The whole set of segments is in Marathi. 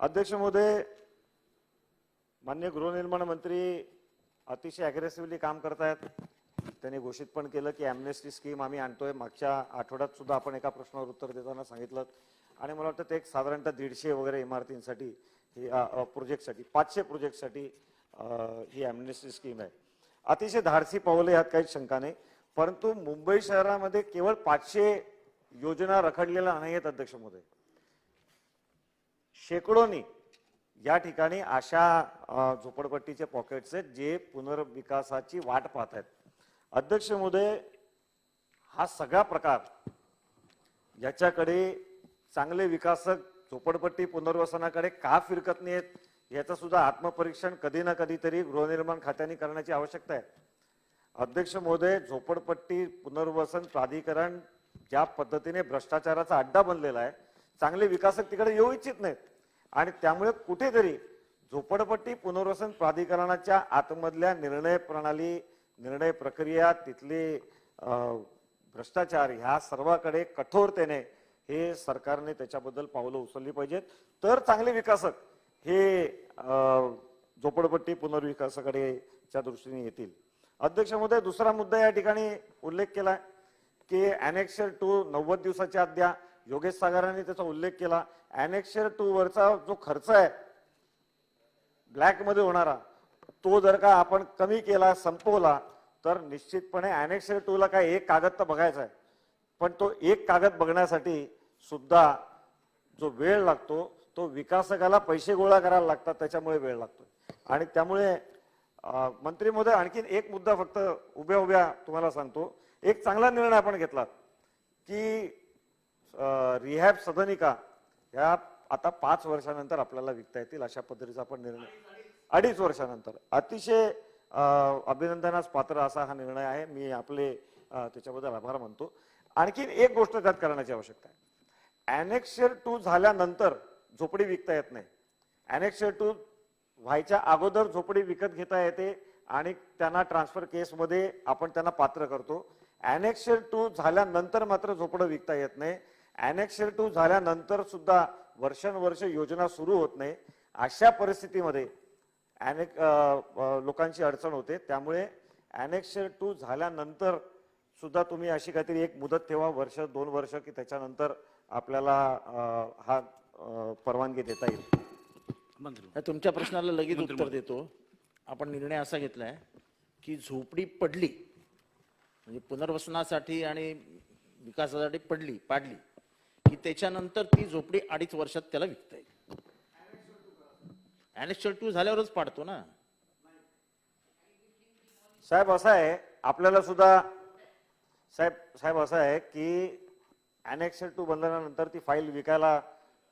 अध्यक्ष महोदय मान्य गृहनिर्माण मंत्री अतिशय अग्रेसिव्हली काम करतायत. त्यांनी घोषित पण केलं की ॲमनेस्टी स्कीम आम्ही आणतोय. मागच्या आठवड्यात सुद्धा आपण एका प्रश्नावर उत्तर देताना सांगितलं. आणि मला वाटतं ते एक साधारणतः दीडशे वगैरे इमारतींसाठी ही प्रोजेक्टसाठी पाचशे प्रोजेक्टसाठी ही ॲमनेस्टी स्कीम आहे. अतिशय धाडसी पावले यात काही शंका नाही. परंतु मुंबई शहरामध्ये केवळ पाचशे योजना रखडलेल्या नाही आहेत अध्यक्ष महोदय. शेकडोनी या ठिकाणी अशा झोपडपट्टीचे पॉकेट्स आहेत जे पुनर्विकासाची वाट पाहत आहेत. अध्यक्ष महोदय हा सगळा प्रकार याच्याकडे चांगले विकासक झोपडपट्टी पुनर्वसनाकडे का फिरकत नाहीत याचं सुद्धा आत्मपरीक्षण कधी ना कधीतरी गृहनिर्माण खात्याने करण्याची आवश्यकता आहे. अध्यक्ष महोदय झोपडपट्टी पुनर्वसन प्राधिकरण ज्या पद्धतीने भ्रष्टाचाराचा अड्डा बनलेला आहे चांगले विकासक तिकडे येऊ इच्छित नाहीत. आणि त्यामुळे कुठेतरी झोपडपट्टी पुनर्वसन प्राधिकरणाच्या आतमधल्या निर्णय प्रणाली निर्णय प्रक्रिया तिथले भ्रष्टाचार ह्या सर्वाकडे कठोरतेने हे सरकारने त्याच्याबद्दल पावलं उचलली पाहिजेत. तर चांगले विकासक हे झोपडपट्टी पुनर्विकासाकडे च्या दृष्टीने येतील. अध्यक्ष महोदय दुसरा मुद्दा या ठिकाणी उल्लेख केलाय की अनेक्शर टू नव्वद दिवसाच्या अद्या योगेश सागरांनी त्याचा उल्लेख केला अनेक्शर टू वरचा जो खर्च आहे ब्लॅकमध्ये होणारा तो जर का आपण कमी केला संपवला तर निश्चितपणे अनेक्शर टू ला काय एक कागद तर बघायचा आहे. पण तो एक कागद बघण्यासाठी सुद्धा जो वेळ लागतो तो विकासकाला पैसे गोळा करायला लागतात त्याच्यामुळे वेळ लागतो. आणि त्यामुळे मंत्री महोदय आणखीन एक मुद्दा फक्त उभ्या उभ्या तुम्हाला सांगतो. एक चांगला निर्णय आपण घेतला की रिहॅब सदनिका ह्या आता पाच वर्षानंतर आपल्याला विकता येतील अशा पद्धतीचा आपण निर्णय. अडीच वर्षानंतर. अतिशय अभिनंदनास पात्र असा हा निर्णय आहे. मी आपले त्याच्याबद्दल आभार मानतो. आणखीन एक गोष्ट त्यात करण्याची आवश्यकता आहे. अनेक्शर टू झाल्यानंतर झोपडी विकता येत नाही. अनेक्शर टू व्हायच्या अगोदर झोपडी विकत घेता येते आणि त्यांना ट्रान्सफर केसमध्ये आपण त्यांना पात्र करतो. अनेक्शर टू झाल्यानंतर मात्र झोपडं विकता येत नाही. अनेक्शर टू झाल्यानंतर सुद्धा वर्षानुवर्ष योजना सुरू होत नाही. अशा परिस्थितीमध्ये अनेक लोकांची अडचण होते. त्यामुळे अनेक्शर टू झाल्यानंतर सुद्धा तुम्ही अशी काहीतरी एक मुदत ठेवा. वर्ष दोन वर्ष की त्याच्यानंतर आपल्याला हा परवानगी देता येईल. तुमच्या प्रश्नाला लगेच उत्तर देतो. आपण निर्णय असा घेतलाय की झोपडी पडली म्हणजे पुनर्वसनासाठी आणि विकासासाठी पडली पाडली की त्याच्यानंतर ती झोपडी अडीच वर्षात त्याला विकता येईल. अनेक्शल टू झाल्यावरच पाडतो ना. साहेब असं आहे आपल्याला सुद्धा साहेब साहेब असं आहे की अनेक्शर टू बनल्यानंतर ती फाईल विकायला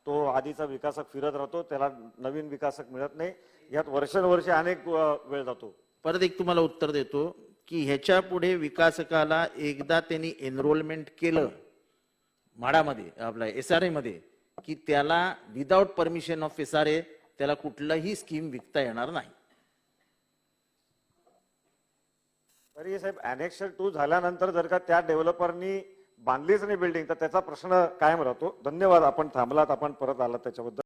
तो आधीचा विकासक फिरत राहतो त्याला नवीन विकासक मिळत नाही. यात वर्षानुवर्षे अनेक वेळ जातो. परत एक तुम्हाला उत्तर देतो की ह्याच्या पुढे विकासकाला एकदा त्यांनी एनरोलमेंट केलं म्हाडामध्ये आपल्या एस आरमध्ये की त्याला without permission of S R A त्याला कुठलाही स्कीम विकता येणार नाही. तरी साहेब अनेक्शन टू झाल्यानंतर जर का त्या डेव्हलपरनी बांधलीच नाही बिल्डिंग तर त्याचा प्रश्न कायम राहतो. धन्यवाद आपण थांबलात आपण परत आलात त्याच्याबद्दल.